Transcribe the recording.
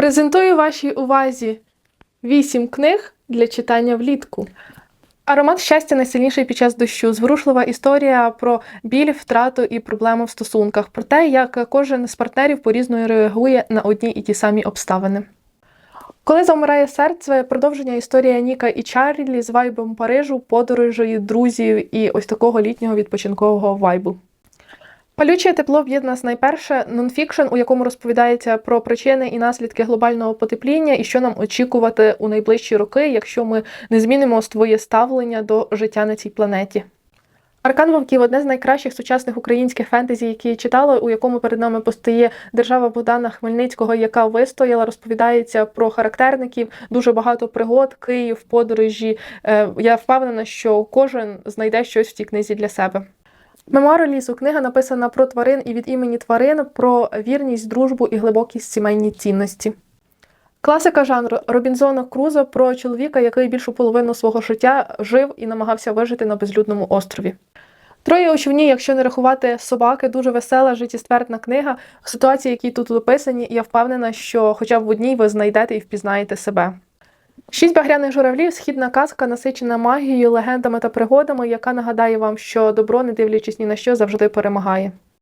Презентую вашій увазі вісім книг для читання влітку. Аромат щастя найсильніший під час дощу. Зворушлива історія про біль, втрату і проблему в стосунках, про те, як кожен з партнерів по-різному реагує на одні і ті самі обставини. Коли завмирає серце, продовження історія Ніка і Чарлі з вайбом Парижу, подорожі, друзів і ось такого літнього відпочинкового вайбу. Палюче тепло в'єд нас найперше нонфікшн, у якому розповідається про причини і наслідки глобального потепління і що нам очікувати у найближчі роки, якщо ми не змінимо своє ставлення до життя на цій планеті. Аркан Вовків одне з найкращих сучасних українських фентезі, які я читала, у якому перед нами постає держава Богдана Хмельницького, яка вистояла, розповідається про характерників, дуже багато пригод, Київ, подорожі. Е, Я впевнена, що кожен знайде щось в цій книзі для себе. Мемуари лісу книга написана про тварин і від імені тварин, про вірність, дружбу і глибокі сімейні цінності. Класика жанру Робінзона Крузо про чоловіка, який більшу половину свого життя жив і намагався вижити на безлюдному острові. Троє у човні, якщо не рахувати собаки, дуже весела, життєствердна книга. Ситуації, які тут описані, я впевнена, що хоча б в одній ви знайдете і впізнаєте себе. Шість багряних журавлів східна казка, насичена магією, легендами та пригодами, яка нагадає вам, що добро, не дивлячись ні на що, завжди перемагає.